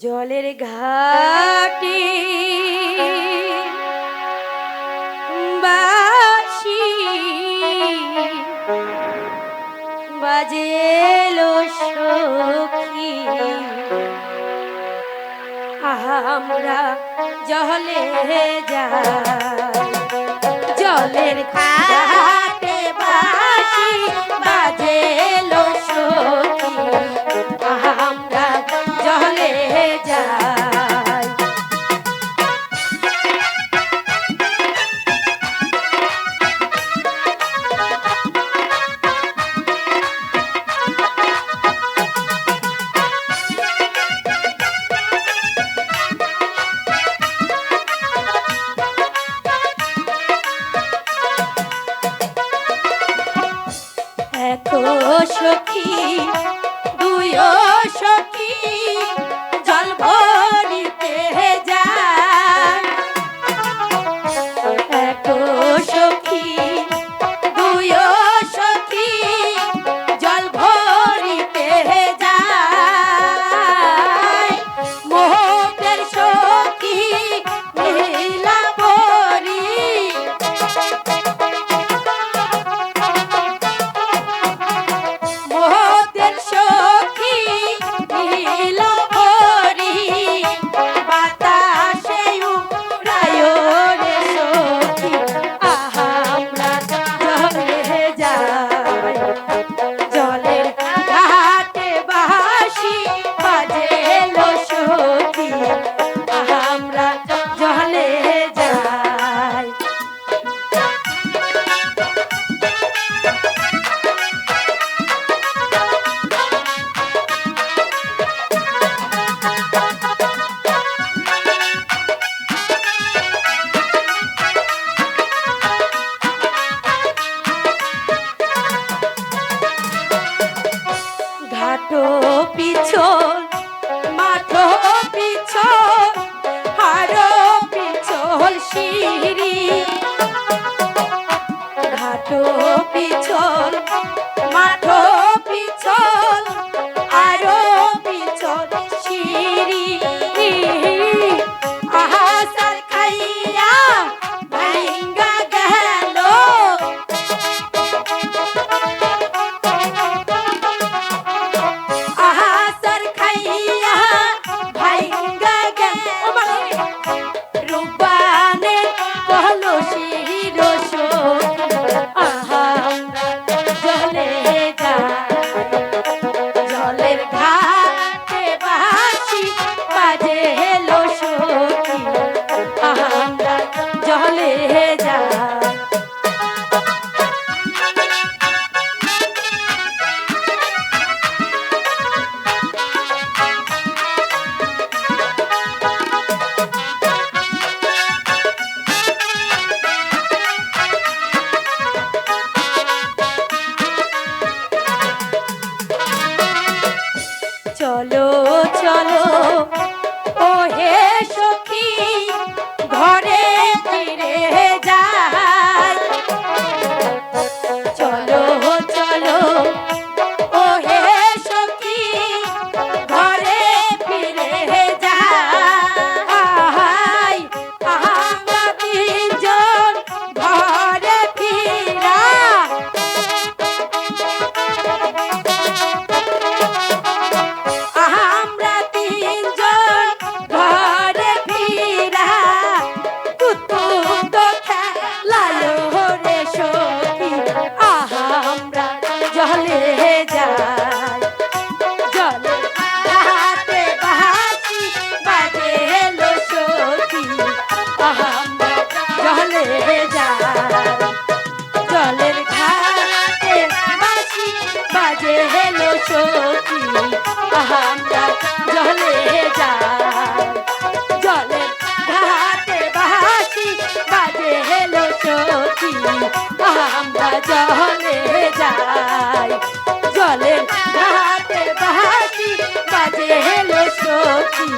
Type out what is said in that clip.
জলের ঘাটি বাসি বাজেলো সখী। আমরা জলে যা জলের ঘাটে বাসি বাজেলো সখী। দেখো সখী দুই সখী। সখী আহা, আমরা জলে যাই। জলে হাতে বাহাতি বাজে এলো সখী আহা, আমরা জলে যাই। জলের ঘাটে বাসি বাজে এলো সখী আহা আমরা জলে যাই। জলের ঘাটে বাজি বাজে হেলে সখী।